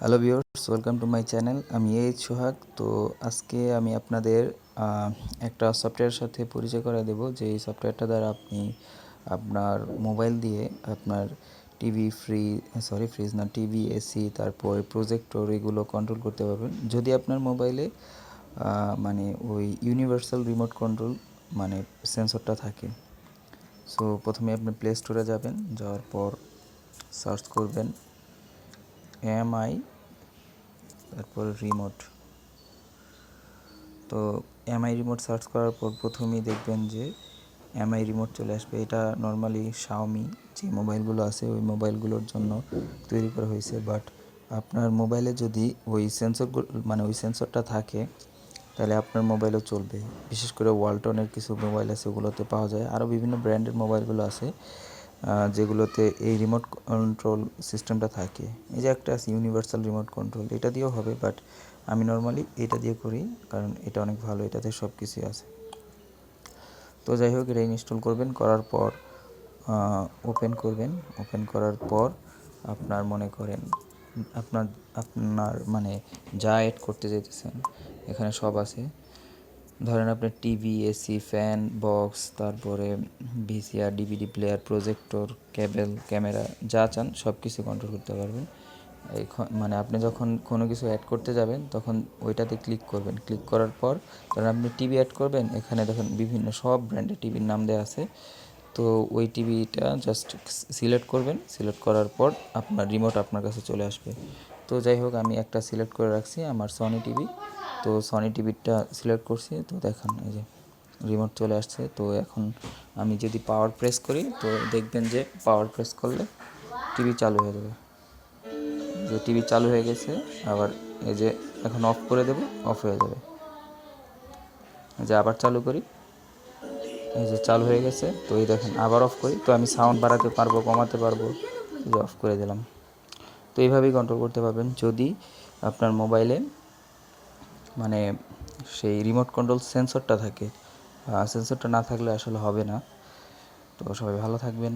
Hello viewers welcome to my channel আমি H Sohag. তো আজকে আমি আপনাদের একটা সফটওয়্যারের সাথে পরিচয় করে দেব। যে এই সফটওয়্যারটা দ্বারা আপনি আপনার মোবাইল দিয়ে আপনার টিভি ফ্রি সরি ফ্রিজ না টিভি এসি তারপর প্রজেক্টর এগুলো কন্ট্রোল করতে পারবেন। যদি আপনার মোবাইলে মানে ওই ইউনিভার্সাল রিমোট কন্ট্রোল মানে সেন্সরটা থাকে। সো প্রথমে আপনি প্লে স্টোরে যাবেন, যাওয়ার পর সার্চ করবেন। এমআই, তারপর রিমোট। তো এমআই রিমোট সার্চ করার পর প্রথমেই দেখবেন যে এমআই রিমোট চলে আসবে। এটা নর্মালি শাওমি যে মোবাইলগুলো আছে, ওই মোবাইলগুলোর জন্য তৈরি করা হয়েছে। বাট আপনার মোবাইলে যদি ওই সেন্সর মানে ওই সেন্সরটা থাকে, তাহলে আপনার মোবাইলও চলবে। বিশেষ করে ওয়ালটনের কিছু মোবাইল আছে, ওগুলোতে পাওয়া যায়। আরও বিভিন্ন ব্র্যান্ডের মোবাইলগুলো আছে। যেগুলোতে এই রিমোট কন্ট্রোল সিস্টেমটা থাকে। এই যে একটা আছে ইউনিভার্সাল রিমোট কন্ট্রোল এটা দিয়েও হবে বাট আমি নর্মালি এটা দিয়ে করি, কারণ এটা অনেক ভালো, এটাতে সব কিছুই আছে। তো যাই হোক, এটা ইনস্টল করবেন, করার পর ওপেন করবেন। ওপেন করার পর আপনার মনে করেন, আপনার আপনার মানে যা এড করতে যেতেছেন এখানে সব আছে। ধরেন আপনার টিভি এসি ফ্যান বক্স তারপরে VCR DVD player projector cable camera যা চান সব কিছু কন্ট্রোল করতে পারবেন। এখন মানে আপনি যখন কোনো কিছু অ্যাড করতে যাবেন, তখন ওইটাতে ক্লিক করবেন। ক্লিক করার পর ধরেন আপনি টিভি অ্যাড করবেন, এখানে দেখেন বিভিন্ন সব ব্র্যান্ডের টিভির নাম দেওয়া আছে। তো ওই টিভিটা জাস্ট সিলেক্ট করবেন। সিলেক্ট করার পর আপনার রিমোট আপনার কাছে চলে আসবে। তো যাই হোক, আমি একটা সিলেক্ট করে রাখছি আমার সনি টিভি তো সনি টিভিটা সিলেক্ট করছি, তো দেখেন এই যে রিমোট চলে আসছে, তো এখন আমি যদি পাওয়ার প্রেস করি, তো দেখবেন যে পাওয়ার প্রেস করলে টিভি চালু হয়ে যাবে। যে টিভি চালু হয়ে গেছে, আবার এই যে এখন অফ করে দেব অফ হয়ে যাবে। যে আবার চালু করি, এই যে চালু হয়ে গেছে, তো এই দেখেন আবার অফ করি, তো আমি সাউন্ড বাড়াতে পারব, কমাতে পারব যে অফ করে দিলাম। তো এইভাবেই কন্ট্রোল করতে পারবেন। যদি আপনার মোবাইলে মানে সেই রিমোট কন্ট্রোল সেন্সরটা থাকে। সেন্সরটা না থাকলে আসলে হবে না। তো সবাই ভালো থাকবেন।